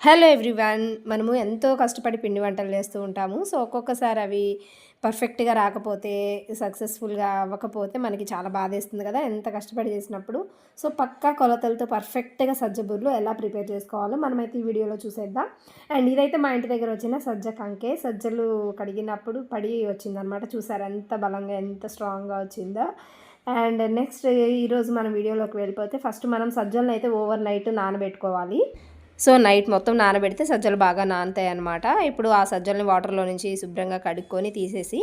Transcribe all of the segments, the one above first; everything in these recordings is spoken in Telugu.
హలో ఎవ్రీవన్ మనము ఎంతో కష్టపడి పిండి వంటలు చేస్తూ ఉంటాము. సో ఒక్కొక్కసారి అవి పర్ఫెక్ట్గా రాకపోతే సక్సెస్ఫుల్గా అవ్వకపోతే మనకి చాలా బాధేస్తుంది కదా ఎంత కష్టపడి చేసినప్పుడు. సో పక్కా కొలతలతో పర్ఫెక్ట్గా సజ్జ బుర్రలు ఎలా ప్రిపేర్ చేసుకోవాలో మనమైతే ఈ వీడియోలో చూసేద్దాం. అండ్ ఇదైతే మా ఇంటి దగ్గర వచ్చిన సజ్జ కంకే. సజ్జలు కడిగినప్పుడు పడి వచ్చిందనమాట. చూసారు ఎంత బలంగా ఎంత స్ట్రాంగ్గా వచ్చిందో. అండ్ నెక్స్ట్ ఈరోజు మనం వీడియోలోకి వెళ్ళిపోతే ఫస్ట్ మనం సజ్జలను అయితే ఓవర్ నైట్ నానబెట్టుకోవాలి. సో నైట్ మొత్తం నానబెడితే సజ్జలు బాగా నానతాయి అనమాట ఇప్పుడు ఆ సజ్జల్ని వాటర్లో నుంచి శుభ్రంగా కడుక్కొని తీసేసి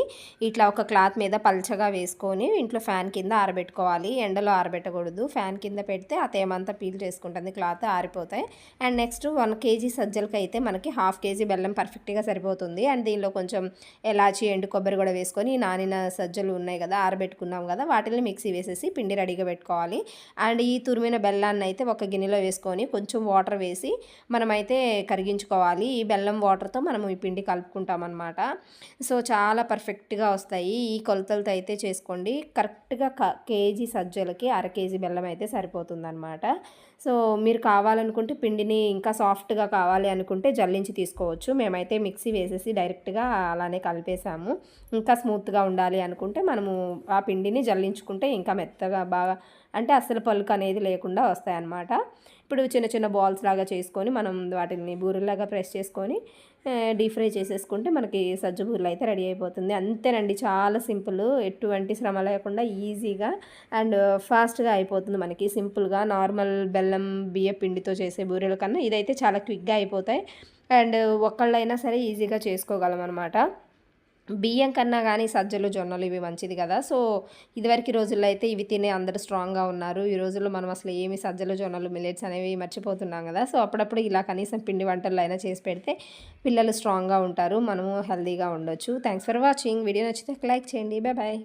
ఇట్లా ఒక క్లాత్ మీద పల్చగా వేసుకొని ఇంట్లో ఫ్యాన్ కింద ఆరబెట్టుకోవాలి. ఎండలో ఆరబెట్టకూడదు. ఫ్యాన్ కింద పెడితే ఆ తేమంతా పీల్ చేసుకుంటుంది. క్లాత్ ఆరిపోతాయి. అండ్ నెక్స్ట్ వన్ కేజీ సజ్జలకి అయితే మనకి హాఫ్ కేజీ బెల్లం పర్ఫెక్ట్గా సరిపోతుంది. అండ్ దీనిలో కొంచెం ఎలాచి ఎండు కొబ్బరి కూడా వేసుకొని నానిన సజ్జలు ఉన్నాయి కదా ఆరబెట్టుకున్నాం కదా వాటిని మిక్సీ వేసేసి పిండి రెడీగా పెట్టుకోవాలి. అండ్ ఈ తురిమిన బెల్లాన్ని అయితే ఒక గిన్నెలో వేసుకొని కొంచెం వాటర్ వేసి మనమైతే కరిగించుకోవాలి. ఈ బెల్లం వాటర్తో మనం ఈ పిండి కలుపుకుంటాం అనమాట సో చాలా పర్ఫెక్ట్గా వస్తాయి. ఈ కొలతలతో అయితే చేసుకోండి. కరెక్ట్గా కేజీ సజ్జలకి అర కేజీ బెల్లం అయితే సరిపోతుందన్నమాట. సో మీరు కావాలనుకుంటే పిండిని ఇంకా సాఫ్ట్గా కావాలి అనుకుంటే జల్లించి తీసుకోవచ్చు. మేమైతే మిక్సీ వేసేసి డైరెక్ట్గా అలానే కలిపేసాము ఇంకా స్మూత్గా ఉండాలి అనుకుంటే మనము ఆ పిండిని జల్లించుకుంటే ఇంకా మెత్తగా బాగా అంటే అస్సలు పలుకు అనేది లేకుండా వస్తాయన్నమాట. ఇప్పుడు చిన్న చిన్న బాల్స్ లాగా చేసుకొని మనం వాటిని బూరెలాగా ప్రెస్ చేసుకొని డీప్ ఫ్రై చేసేసుకుంటే మనకి సజ్జ బూరెలు అయితే రెడీ అయిపోతుంది. అంతేనండి చాలా సింపుల్. ఎటువంటి శ్రమ లేకుండా ఈజీగా అండ్ ఫాస్ట్గా అయిపోతుంది మనకి. సింపుల్గా నార్మల్ బెల్లం బియ్య పిండితో చేసే బూరెల కన్నా ఇదైతే చాలా క్విక్గా అయిపోతాయి. అండ్ ఒక్కళ్ళైనా సరే ఈజీగా చేసుకోగలం అనమాట బియ్యం కన్నా కానీ సజ్జలు జొన్నలు ఇవి మంచిది కదా. సో ఇదివరకు రోజుల్లో అయితే ఇవి తినే అందరూ స్ట్రాంగ్గా ఉన్నారు. ఈ రోజుల్లో మనం అసలు ఏమి సజ్జలు జొన్నలు మిల్లెట్స్ అనేవి మర్చిపోతున్నాం కదా. సో అప్పుడప్పుడు ఇలా కనీసం పిండి వంటలు అయినా చేసి పెడితే పిల్లలు స్ట్రాంగ్గా ఉంటారు. మనము హెల్తీగా ఉండొచ్చు. Thanks for watching. వీడియో నచ్చితే లైక్ చేయండి. Bye bye.